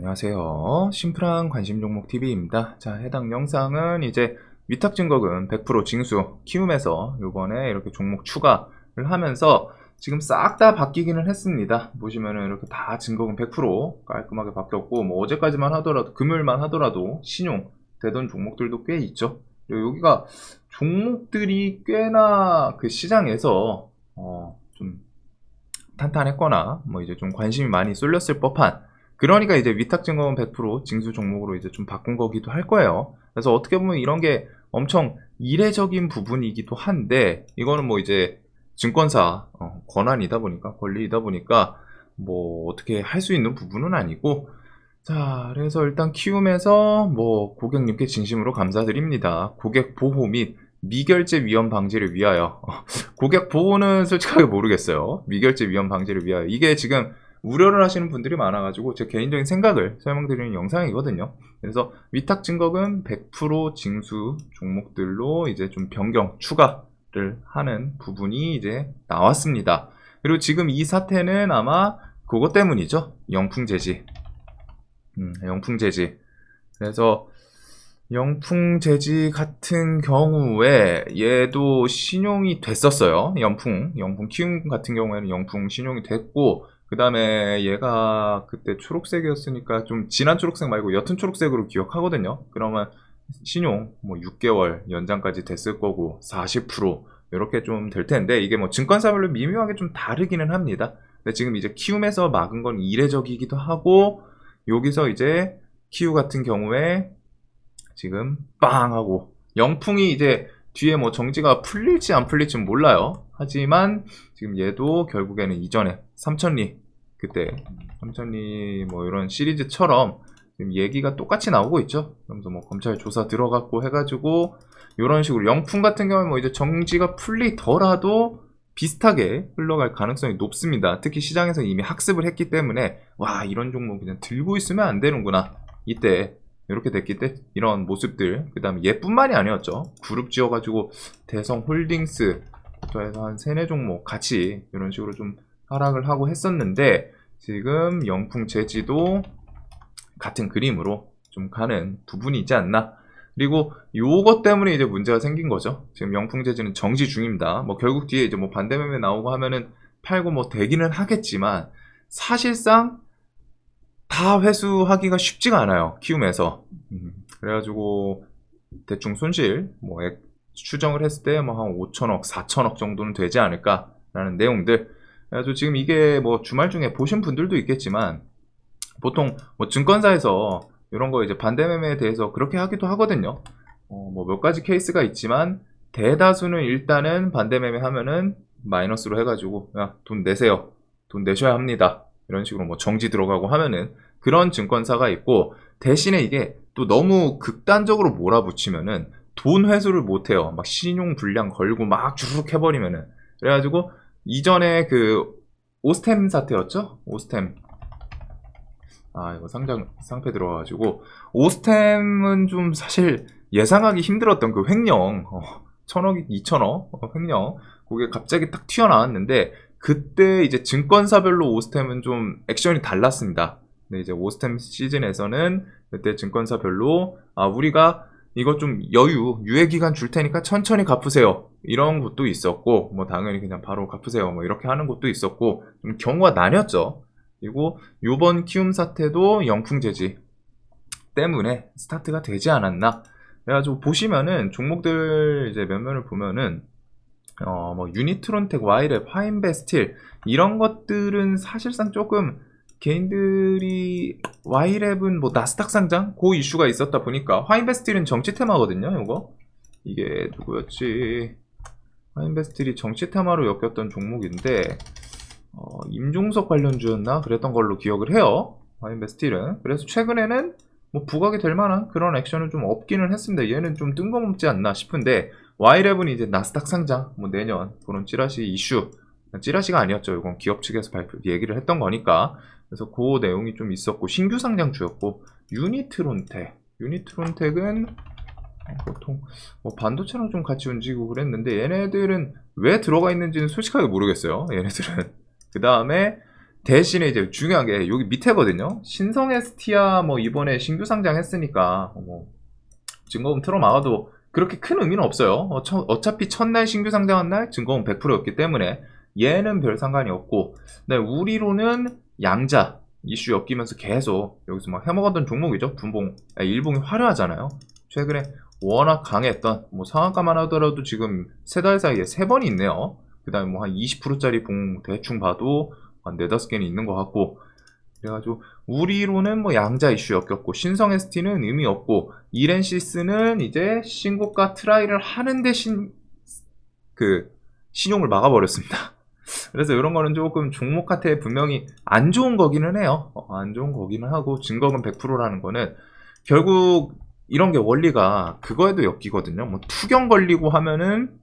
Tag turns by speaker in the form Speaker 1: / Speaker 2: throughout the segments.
Speaker 1: 안녕하세요. 심플한 관심 종목 TV입니다. 자, 해당 영상은 이제 위탁 증거금 100% 징수 키움에서 요번에 이렇게 종목 추가를 하면서 지금 싹 다 바뀌기는 했습니다. 보시면은 이렇게 다 증거금 100% 깔끔하게 바뀌었고, 뭐 어제까지만 하더라도, 금요일만 하더라도 신용 되던 종목들도 꽤 있죠. 여기가 종목들이 꽤나 그 시장에서 어, 좀 탄탄했거나 뭐 이제 좀 관심이 많이 쏠렸을 법한 그러니까 이제 위탁증거금 100% 징수 종목으로 이제 좀 바꾼 거기도 할 거예요. 그래서 어떻게 보면 이런 게 엄청 이례적인 부분이기도 한데 이거는 뭐 이제 증권사 어, 권한이다 보니까 권리이다 보니까 뭐 어떻게 할 수 있는 부분은 아니고 자 그래서 일단 키움에서 뭐 고객님께 진심으로 감사드립니다. 고객 보호 및 미결제 위험 방지를 위하여 고객 보호는 솔직하게 모르겠어요. 미결제 위험 방지를 위하여 이게 지금 우려를 하시는 분들이 많아가지고 제 개인적인 생각을 설명드리는 영상이거든요. 그래서 위탁 증거금 100% 징수 종목들로 이제 좀 변경 추가를 하는 부분이 이제 나왔습니다. 그리고 지금 이 사태는 아마 그것 때문이죠. 영풍 제지. 음, 영풍 제지. 그래서 영풍 제지 같은 경우에 얘도 신용이 됐었어요. 영풍, 영풍 키움 같은 경우에는 영풍 신용이 됐고 그 다음에 얘가 그때 초록색이었으니까 좀 진한 초록색 말고 옅은 초록색으로 기억하거든요. 그러면 신용 뭐 6개월 연장까지 됐을 거고 40% 이렇게 좀 될 텐데 이게 뭐 증권사별로 미묘하게 좀 다르기는 합니다. 근데 지금 이제 키움에서 막은 건 이례적이기도 하고 여기서 이제 키우 같은 경우에 지금 빵 하고 영풍이 이제 뒤에 뭐 정지가 풀릴지 안 풀릴지 몰라요. 하지만 지금 얘도 결국에는 이전에 삼천리 그때 삼천리 뭐 이런 시리즈처럼 지금 얘기가 똑같이 나오고 있죠. 그러면서 뭐 검찰 조사 들어갔고 해가지고 이런 식으로 영풍 같은 경우에 뭐 이제 정지가 풀리더라도 비슷하게 흘러갈 가능성이 높습니다. 특히 시장에서 이미 학습을 했기 때문에 와 이런 종목 그냥 들고 있으면 안 되는구나. 이때 이렇게 됐기 때 이런 모습들 그 다음에 얘뿐만이 아니었죠. 그룹 지어가지고 대성 홀딩스 부터 해서 한 세네 종목 같이 이런 식으로 좀 하락을 하고 했었는데 지금 영풍 재지도 같은 그림으로 좀 가는 부분이 있지 않나. 그리고 요것 때문에 이제 문제가 생긴 거죠. 지금 영풍 재지는 정지 중입니다. 뭐 결국 뒤에 이제 뭐 반대매매 나오고 하면은 팔고 뭐 되기는 하겠지만 사실상 다 회수하기가 쉽지가 않아요 키움에서 음, 그래가지고 대충 손실 뭐 액- 추정을 했을 때 뭐 한 5천억, 4천억 정도는 되지 않을까라는 내용들. 그래가지고 지금 이게 뭐 주말 중에 보신 분들도 있겠지만 보통 뭐 증권사에서 이런 거 이제 반대 매매에 대해서 그렇게 하기도 하거든요. 어, 뭐 몇 가지 케이스가 있지만 대다수는 일단은 반대 매매 하면은 마이너스로 해가지고 야, 돈 내세요. 돈 내셔야 합니다. 이런 식으로 뭐 정지 들어가고 하면은 그런 증권사가 있고 대신에 이게 또 너무 극단적으로 몰아붙이면은 돈 회수를 못해요. 막 신용 불량 걸고 막 주르륵 해버리면은. 그래가지고 이전에 그 오스템 사태였죠? 오스템. 아, 이거 상장, 상패 들어와가지고. 오스템은 좀 사실 예상하기 힘들었던 그 횡령. 어, 천억이, 이천억? 어, 횡령. 그게 갑자기 딱 튀어나왔는데, 그때 이제 증권사별로 오스템은 좀 액션이 달랐습니다. 근데 이제 오스템 시즌에서는 그때 증권사별로, 아, 우리가 이거 좀 여유, 유예 기간 줄 테니까 천천히 갚으세요. 이런 것도 있었고, 뭐 당연히 그냥 바로 갚으세요. 뭐 이렇게 하는 것도 있었고, 좀 경우가 나뉘었죠. 그리고 요번 키움 사태도 영풍 제지 때문에 스타트가 되지 않았나. 그래가지고 보시면은 종목들 이제 몇몇을 보면은 어 뭐 유니트론텍, 와이랩, 화인베스틸 이런 것들은 사실상 조금 개인들이 와이랩은 뭐 나스닥 상장 그 이슈가 있었다 보니까 화인베스틸은 정치 테마거든요. 이거 이게 누구였지? 화인베스틸이 정치 테마로 엮였던 종목인데 어, 임종석 관련주였나 그랬던 걸로 기억을 해요. 화인베스틸은 그래서 최근에는 뭐 부각이 될 만한 그런 액션은 좀 없기는 했습니다. 얘는 좀 뜬금없지 않나 싶은데 와이랩은 이제 나스닥 상장 뭐 내년 그런 찌라시 이슈 찌라시가 아니었죠. 이건 기업 측에서 발표 얘기를 했던 거니까 그래서 그 내용이 좀 있었고 신규 상장주였고 유니트론텍 유니트론텍은 보통 뭐 반도체랑 좀 같이 움직이고 그랬는데 얘네들은 왜 들어가 있는지는 솔직하게 모르겠어요. 얘네들은 그 다음에 대신에 이제 중요한 게 여기 밑에거든요. 신성 ST야 뭐 이번에 신규 상장했으니까 뭐 증거금 틀어 막아도 그렇게 큰 의미는 없어요. 어, 차피 첫날 신규 상장한 날 증거금 100%였기 때문에 얘는 별 상관이 없고 네, 우리로는 양자 이슈 엮이면서 계속 여기서 막 해먹었던 종목이죠. 분봉, 아, 일봉이 화려하잖아요. 최근에 워낙 강했던 뭐 상한가만 하더라도 지금 세 달 사이에 세 번이 있네요. 그 다음에 뭐 한 20%짜리 봉 대충 봐도 한 네다섯 개는 있는 것 같고 그래가지고 우리로는 뭐 양자 이슈 였겼고 신성 ST는 의미 없고 이렌시스는 이제 신고가 트라이를 하는 대신 그 신용을 막아버렸습니다. 그래서 이런 거는 조금 종목 카테에 분명히 안 좋은 거기는 해요. 어, 안 좋은 거기는 하고 증거금 100%라는 거는 결국 이런 게 원리가 그거에도 엮이거든요. 뭐 투경 걸리고 하면은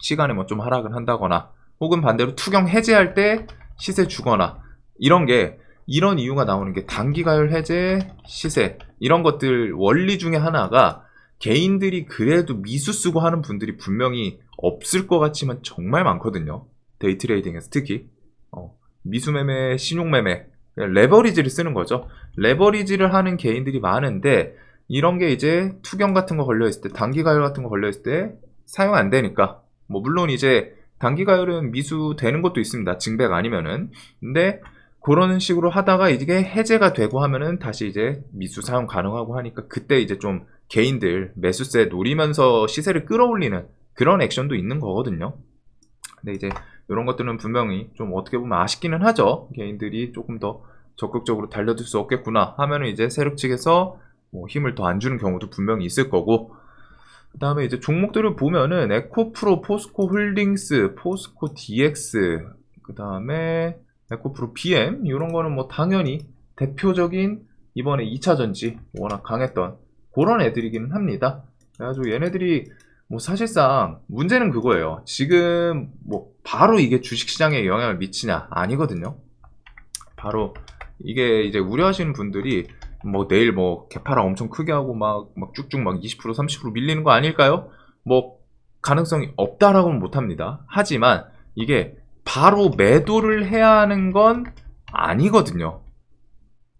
Speaker 1: 시간에 뭐 좀 하락을 한다거나 혹은 반대로 투경 해제할 때 시세 주거나 이런 게 이런 이유가 나오는 게 단기 가열 해제, 시세 이런 것들 원리 중에 하나가 개인들이 그래도 미수 쓰고 하는 분들이 분명히 없을 것 같지만 정말 많거든요. 데이 트레이딩에서 특히 어, 미수 매매, 신용 매매, 레버리지를 쓰는 거죠. 레버리지를 하는 개인들이 많은데 이런 게 이제 투경 같은 거 걸려 있을 때, 단기 가열 같은 거 걸려 있을 때 사용 안 되니까 뭐 물론 이제 단기 가열은 미수 되는 것도 있습니다. 증백 아니면은. 근데 그런 식으로 하다가 이게 해제가 되고 하면은 다시 이제 미수 사용 가능하고 하니까 그때 이제 좀 개인들 매수세 노리면서 시세를 끌어올리는 그런 액션도 있는 거거든요. 근데 이제 이런 것들은 분명히 좀 어떻게 보면 아쉽기는 하죠. 개인들이 조금 더 적극적으로 달려들 수 없겠구나 하면은 이제 세력 측에서 뭐 힘을 더 안 주는 경우도 분명히 있을 거고 그 다음에 이제 종목들을 보면은 에코프로, 포스코 홀딩스, 포스코 DX, 그 다음에 에코프로 BM 이런 거는 뭐 당연히 대표적인 이번에 2차 전지 워낙 강했던 그런 애들이기는 합니다. 그래가지고 얘네들이 뭐 사실상 문제는 그거예요. 지금 뭐 바로 이게 주식시장에 영향을 미치냐 아니거든요. 바로 이게 이제 우려하시는 분들이 뭐 내일 뭐 개파락 엄청 크게 하고 막, 막 쭉쭉 막 20% 30% 밀리는 거 아닐까요? 뭐 가능성이 없다라고는 못합니다. 하지만 이게 바로 매도를 해야 하는 건 아니거든요.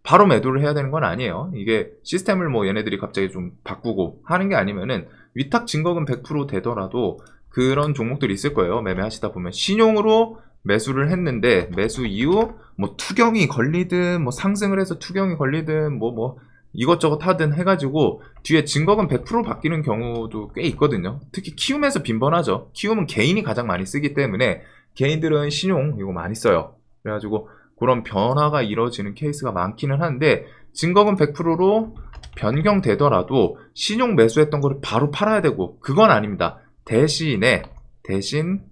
Speaker 1: 바로 매도를 해야 되는 건 아니에요. 이게 시스템을 뭐 얘네들이 갑자기 좀 바꾸고 하는 게 아니면은 위탁 증거금 100% 되더라도 그런 종목들이 있을 거예요. 매매하시다 보면 신용으로 매수를 했는데 매수 이후 뭐 투경이 걸리든 뭐 상승을 해서 투경이 걸리든 뭐뭐 이것저것 하든 해가지고 뒤에 증거금 100% 바뀌는 경우도 꽤 있거든요. 특히 키움에서 빈번하죠. 키움은 개인이 가장 많이 쓰기 때문에 개인들은 신용 이거 많이 써요. 그래가지고 그런 변화가 이루어지는 케이스가 많기는 한데 증거금 100%로 변경되더라도 신용 매수했던 거를 바로 팔아야 되고 그건 아닙니다. 대신에 대신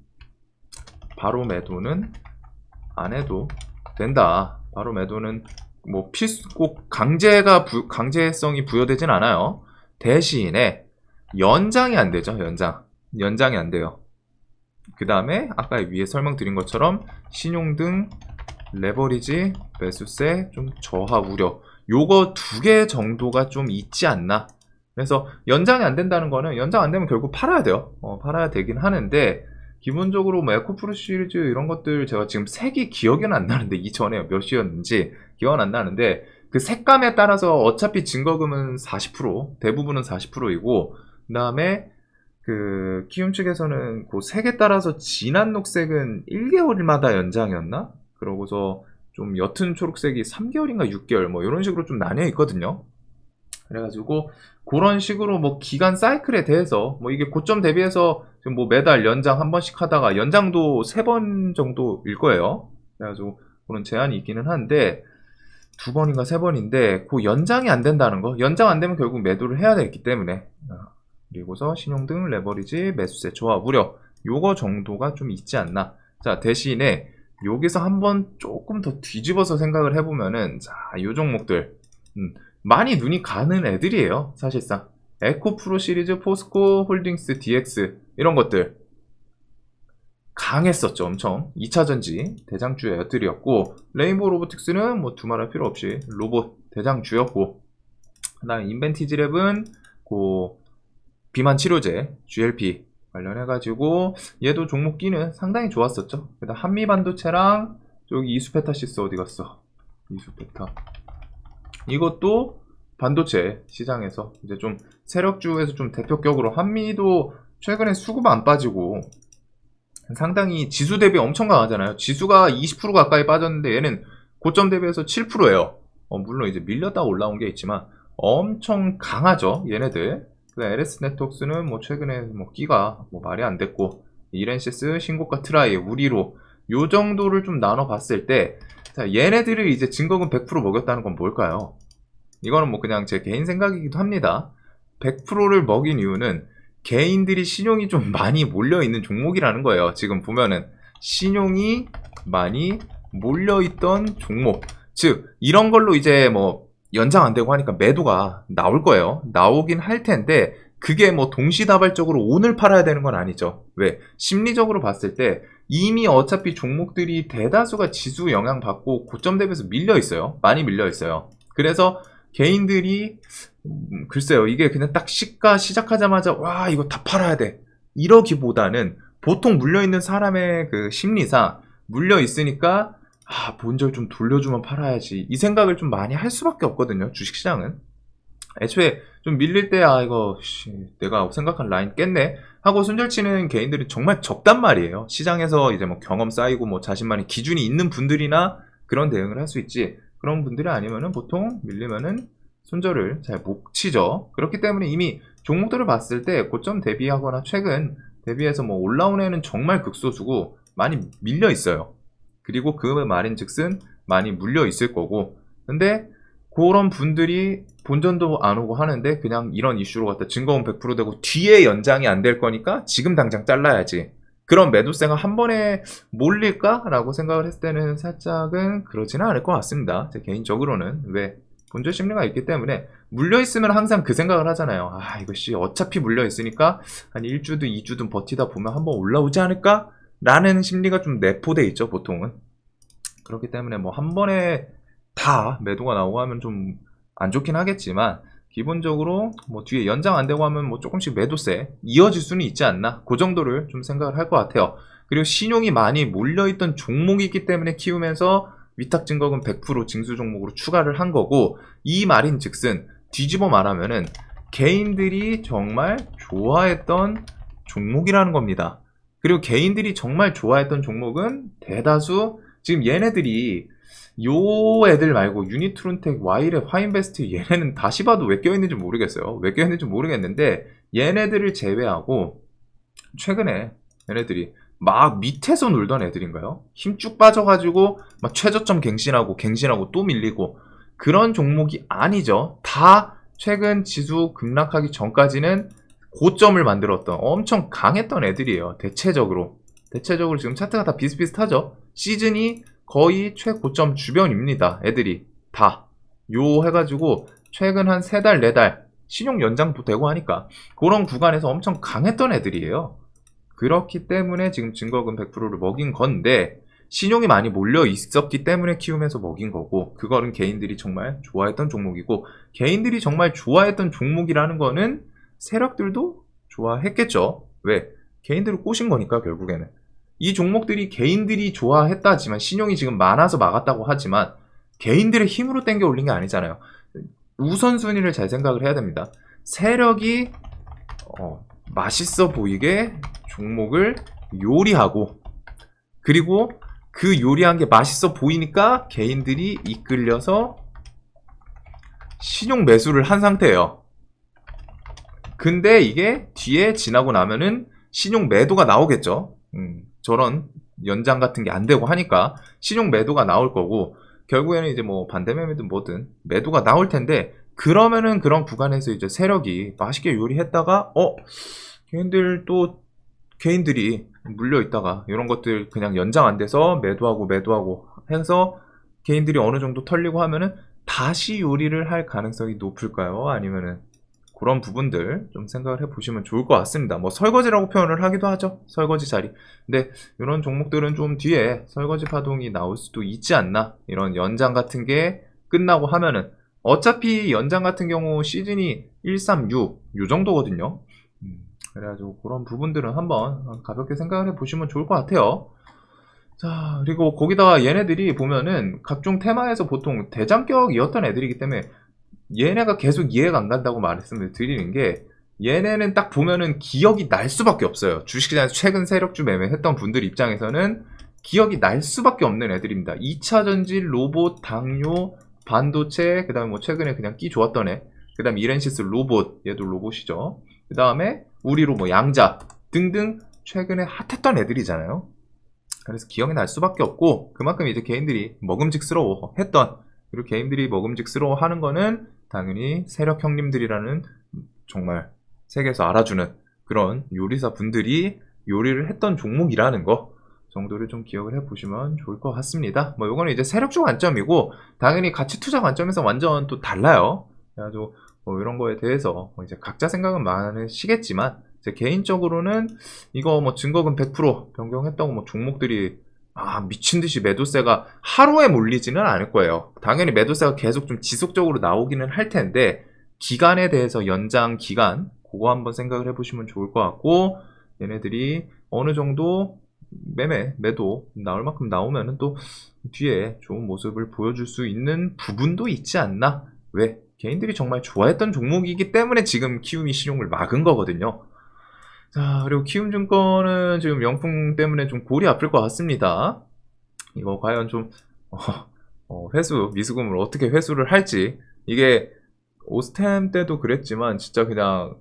Speaker 1: 바로 매도는 안 해도 된다. 바로 매도는 뭐 필수 꼭 강제가 부, 강제성이 부여되진 않아요. 대신에 연장이 안 되죠. 연장. 연장이 안 돼요. 그 다음에 아까 위에 설명드린 것처럼 신용 등 레버리지, 매수세, 좀 저하 우려. 요거 두 개 정도가 좀 있지 않나. 그래서 연장이 안 된다는 거는 연장 안 되면 결국 팔아야 돼요. 어, 팔아야 되긴 하는데 기본적으로 뭐 에코프로 시리즈 이런 것들 제가 지금 색이 기억은 안 나는데 이전에 몇 시였는지 기억은 안 나는데 그 색감에 따라서 어차피 증거금은 40% 대부분은 40%이고 그 다음에 그 키움 측에서는 그 색에 따라서 진한 녹색은 1개월마다 연장이었나? 그러고서 좀 옅은 초록색이 3개월인가 6개월 뭐 이런 식으로 좀 나뉘어 있거든요. 그래가지고 그런 식으로 뭐 기간 사이클에 대해서 뭐 이게 고점 대비해서 지금 뭐 매달 연장 한 번씩 하다가 연장도 세 번 정도일 거예요. 그래가지고 그런 제한이 있기는 한데 두 번인가 세 번인데 그 연장이 안 된다는 거 연장 안 되면 결국 매도를 해야 되기 때문에 어, 그리고서 신용 등 레버리지 매수세 조합 우려. 요거 정도가 좀 있지 않나. 자 대신에 여기서 한번 조금 더 뒤집어서 생각을 해보면은 자, 요 종목들. 음, 많이 눈이 가는 애들이에요. 사실상. 에코프로 시리즈, 포스코 홀딩스, DX 이런 것들. 강했었죠, 엄청. 2차 전지 대장주 애들이었고 레인보우 로보틱스는 뭐 두말할 필요 없이 로봇 대장주였고. 그다음 인벤티지랩은 고 비만 치료제 GLP 관련해가지고 얘도 종목 끼는 상당히 좋았었죠. 그다음 한미 반도체랑 저기 이수페타시스 어디 갔어? 이수페타. 이것도 반도체 시장에서 이제 좀 세력주에서 좀 대표격으로 한미도 최근에 수급 안 빠지고 상당히 지수 대비 엄청 강하잖아요. 지수가 20% 가까이 빠졌는데 얘는 고점 대비해서 7%예요. 어, 물론 이제 밀렸다 올라온 게 있지만 엄청 강하죠. 얘네들. 그 LS 네트워크스는 뭐 최근에 뭐 끼가 뭐 말이 안 됐고 이렌시스, 신고가 트라이, 우리로 요 정도를 좀 나눠 봤을 때 자, 얘네들을 이제 증거금 100% 먹였다는 건 뭘까요? 이거는 뭐 그냥 제 개인 생각이기도 합니다. 100%를 먹인 이유는 개인들이 신용이 좀 많이 몰려 있는 종목이라는 거예요. 지금 보면은 신용이 많이 몰려 있던 종목. 즉 이런 걸로 이제 뭐 연장 안 되고 하니까 매도가 나올 거예요. 나오긴 할 텐데 그게 뭐 동시다발적으로 오늘 팔아야 되는 건 아니죠. 왜? 심리적으로 봤을 때 이미 어차피 종목들이 대다수가 지수 영향 받고 고점 대비해서 밀려 있어요. 많이 밀려 있어요. 그래서 개인들이 음, 글쎄요 이게 그냥 딱 시가 시작하자마자 와 이거 다 팔아야 돼 이러기보다는 보통 물려 있는 사람의 그 심리상 물려 있으니까 아 본절 좀 돌려주면 팔아야지. 이 생각을 좀 많이 할 수밖에 없거든요 주식시장은. 애초에 좀 밀릴 때 아 이거 씨, 내가 생각한 라인 깼네? 하고 손절치는 개인들이 정말 적단 말이에요. 시장에서 이제 뭐 경험 쌓이고 뭐 자신만의 기준이 있는 분들이나 그런 대응을 할 수 있지. 그런 분들이 아니면은 보통 밀리면은 손절을 잘 못 치죠. 그렇기 때문에 이미 종목들을 봤을 때 고점 대비하거나 최근 대비해서 뭐 올라온 애는 정말 극소수고 많이 밀려 있어요. 그리고 그 말인 즉슨 많이 물려 있을 거고. 근데 그런 분들이 본전도 안 오고 하는데 그냥 이런 이슈로 갖다 증거금 100% 되고 뒤에 연장이 안 될 거니까 지금 당장 잘라야지. 그런 매도세가 한 번에 몰릴까라고 생각을 했을 때는 살짝은 그러지는 않을 것 같습니다. 제 개인적으로는 왜 본전 심리가 있기 때문에 물려 있으면 항상 그 생각을 하잖아요. 아 이것이 어차피 물려 있으니까 한 1주든 2주든 버티다 보면 한번 올라오지 않을까? 라는 심리가 좀 내포돼 있죠, 보통은. 그렇기 때문에 뭐 한 번에 다 매도가 나오고 하면 좀 안 좋긴 하겠지만 기본적으로 뭐 뒤에 연장 안 되고 하면 뭐 조금씩 매도세 이어질 수는 있지 않나 그 정도를 좀 생각을 할 것 같아요. 그리고 신용이 많이 몰려있던 종목이 있기 때문에 키우면서 위탁 증거금 100% 징수 종목으로 추가를 한 거고 이 말인 즉슨 뒤집어 말하면은 개인들이 정말 좋아했던 종목이라는 겁니다. 그리고 개인들이 정말 좋아했던 종목은 대다수 지금 얘네들이 요 애들 말고 유니트론텍, 와이랩, 화인베스트 얘네는 다시 봐도 왜 껴있는지 모르겠어요. 왜 껴있는지 모르겠는데 얘네들을 제외하고 최근에 얘네들이 막 밑에서 놀던 애들인가요? 힘 쭉 빠져가지고 막 최저점 갱신하고 갱신하고 또 밀리고 그런 종목이 아니죠. 다 최근 지수 급락하기 전까지는 고점을 만들었던 엄청 강했던 애들이에요. 대체적으로. 대체적으로 지금 차트가 다 비슷비슷하죠. 시즌이 거의 최고점 주변입니다. 애들이 다. 요 해가지고 최근 한 세 달, 네 달 신용 연장도 되고 하니까 그런 구간에서 엄청 강했던 애들이에요. 그렇기 때문에 지금 증거금 100%를 먹인 건데 신용이 많이 몰려 있었기 때문에 키우면서 먹인 거고 그거는 개인들이 정말 좋아했던 종목이고 개인들이 정말 좋아했던 종목이라는 거는 세력들도 좋아했겠죠. 왜? 개인들을 꼬신 거니까 결국에는 이 종목들이 개인들이 좋아했다지만 신용이 지금 많아서 막았다고 하지만 개인들의 힘으로 땡겨 올린 게 아니잖아요. 우선순위를 잘 생각을 해야 됩니다. 세력이 어, 맛있어 보이게 종목을 요리하고 그리고 그 요리한 게 맛있어 보이니까 개인들이 이끌려서 신용 매수를 한 상태예요. 근데 이게 뒤에 지나고 나면은 신용 매도가 나오겠죠. 음, 저런 연장 같은 게 안 되고 하니까 신용 매도가 나올 거고 결국에는 이제 뭐 반대 매매든 뭐든 매도가 나올 텐데 그러면은 그런 구간에서 이제 세력이 맛있게 요리했다가 어 개인들 또 개인들이 물려 있다가 이런 것들 그냥 연장 안 돼서 매도하고 매도하고 해서 개인들이 어느 정도 털리고 하면은 다시 요리를 할 가능성이 높을까요? 아니면은 그런 부분들 좀 생각을 해보시면 좋을 것 같습니다. 뭐 설거지라고 표현을 하기도 하죠. 설거지 자리. 근데 이런 종목들은 좀 뒤에 설거지 파동이 나올 수도 있지 않나. 이런 연장 같은 게 끝나고 하면은 어차피 연장 같은 경우 시즌이 1, 3, 6, 요 정도거든요. 음, 그래가지고 그런 부분들은 한번 가볍게 생각을 해보시면 좋을 것 같아요. 자, 그리고 거기다가 얘네들이 보면은 각종 테마에서 보통 대장격이었던 애들이기 때문에 얘네가 계속 이해가 안 간다고 말씀을 드리는 게 얘네는 딱 보면은 기억이 날 수밖에 없어요. 주식시장에서 최근 세력주 매매했던 분들 입장에서는 기억이 날 수밖에 없는 애들입니다. 2차 전지, 로봇, 당뇨, 반도체, 그 다음에 뭐 최근에 그냥 끼 좋았던 애, 그 다음에 이렌시스 로봇, 얘도 로봇이죠. 그 다음에 우리로 뭐 양자 등등 최근에 핫했던 애들이잖아요. 그래서 기억이 날 수밖에 없고 그만큼 이제 개인들이 먹음직스러워 했던 그리고 개인들이 먹음직스러워 하는 거는 당연히 세력 형님들이라는 정말 세계에서 알아주는 그런 요리사 분들이 요리를 했던 종목이라는 거 정도를 좀 기억을 해보시면 좋을 것 같습니다. 뭐 요거는 이제 세력적 관점이고 당연히 가치 투자 관점에서 완전 또 달라요. 그래가지고 뭐 이런 거에 대해서 뭐 이제 각자 생각은 많으시겠지만 제 개인적으로는 이거 뭐 증거금 100% 변경했다고 뭐 종목들이 아 미친 듯이 매도세가 하루에 몰리지는 않을 거예요. 당연히 매도세가 계속 좀 지속적으로 나오기는 할 텐데 기간에 대해서 연장 기간 그거 한번 생각을 해보시면 좋을 것 같고 얘네들이 어느 정도 매매 매도 나올 만큼 나오면은 또 뒤에 좋은 모습을 보여줄 수 있는 부분도 있지 않나? 왜? 개인들이 정말 좋아했던 종목이기 때문에 지금 키움이 신용을 막은 거거든요. 자, 그리고 키움증권은 지금 영풍 때문에 좀 골이 아플 것 같습니다. 이거 과연 좀, 어, 어, 회수, 미수금을 어떻게 회수를 할지. 이게 오스템 때도 그랬지만 진짜 그냥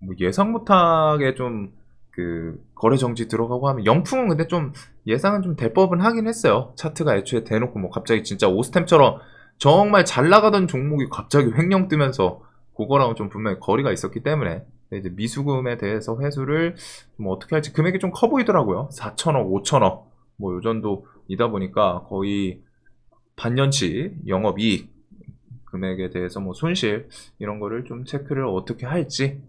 Speaker 1: 뭐 예상 못하게 좀 그 거래 정지 들어가고 하면 영풍은 근데 좀 예상은 좀될 법은 하긴 했어요. 차트가 애초에 대놓고 뭐 갑자기 진짜 오스템처럼 정말 잘 나가던 종목이 갑자기 횡령 뜨면서 그거랑은 좀 분명히 거리가 있었기 때문에 이제 미수금에 대해서 회수를 뭐 어떻게 할지 금액이 좀 커 보이더라고요. 4천억, 5천억 뭐 요 정도이다 보니까 거의 반년치 영업이익 금액에 대해서 뭐 손실 이런 거를 좀 체크를 어떻게 할지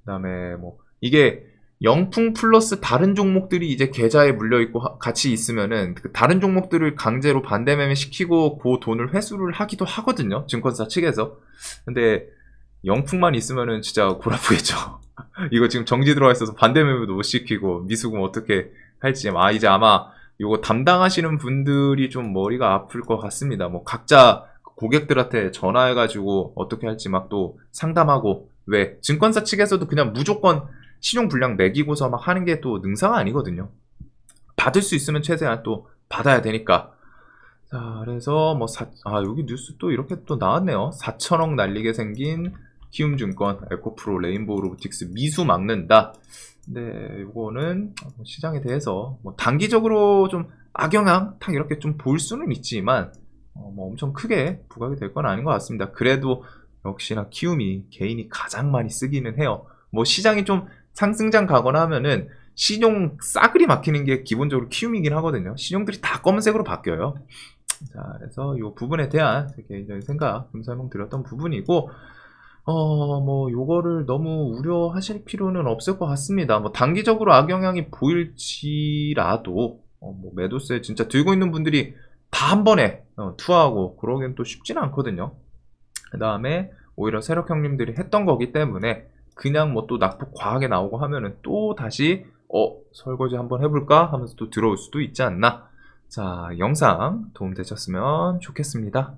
Speaker 1: 그다음에 뭐 이게 영풍 플러스 다른 종목들이 이제 계좌에 물려 있고 하- 같이 있으면은 그 다른 종목들을 강제로 반대 매매 시키고 그 돈을 회수를 하기도 하거든요 증권사 측에서 근데 영풍만 있으면은 진짜 골 아프겠죠 이거 지금 정지 들어와 있어서 반대 매매도 못 시키고 미수금 어떻게 할지 아 이제 아마 이거 담당하시는 분들이 좀 머리가 아플 것 같습니다 뭐 각자 고객들한테 전화해가지고 어떻게 할지 막 또 상담하고 왜 증권사 측에서도 그냥 무조건 신용 불량 매기고서 막 하는 게 또 능사가 아니거든요. 받을 수 있으면 최대한 또 받아야 되니까. 자, 그래서 뭐 사, 아 여기 뉴스 또 이렇게 또 나왔네요. 4천억 날리게 생긴 키움증권, 에코프로, 레인보우 로보틱스 미수 막는다. 근데 이거는 시장에 대해서 뭐 단기적으로 좀 악영향 탁 이렇게 좀 볼 수는 있지만 어, 뭐 엄청 크게 부각이 될 건 아닌 것 같습니다. 그래도 역시나 키움이 개인이 가장 많이 쓰기는 해요. 뭐 시장이 좀 상승장 가거나 하면은 신용 싸그리 막히는 게 기본적으로 키움이긴 하거든요. 신용들이 다 검은색으로 바뀌어요. 자, 그래서 이 부분에 대한 제 개인적인 생각 좀 설명드렸던 부분이고, 어, 뭐, 요거를 너무 우려하실 필요는 없을 것 같습니다. 뭐, 단기적으로 악영향이 보일지라도, 어, 뭐, 매도세 진짜 들고 있는 분들이 다 한 번에 어, 투하하고 그러기엔 또 쉽지는 않거든요. 그 다음에 오히려 세력 형님들이 했던 거기 때문에 그냥 뭐 또 낙폭 과하게 나오고 하면은 또 다시 어 설거지 한번 해볼까 하면서 또 들어올 수도 있지 않나 자 영상 도움 되셨으면 좋겠습니다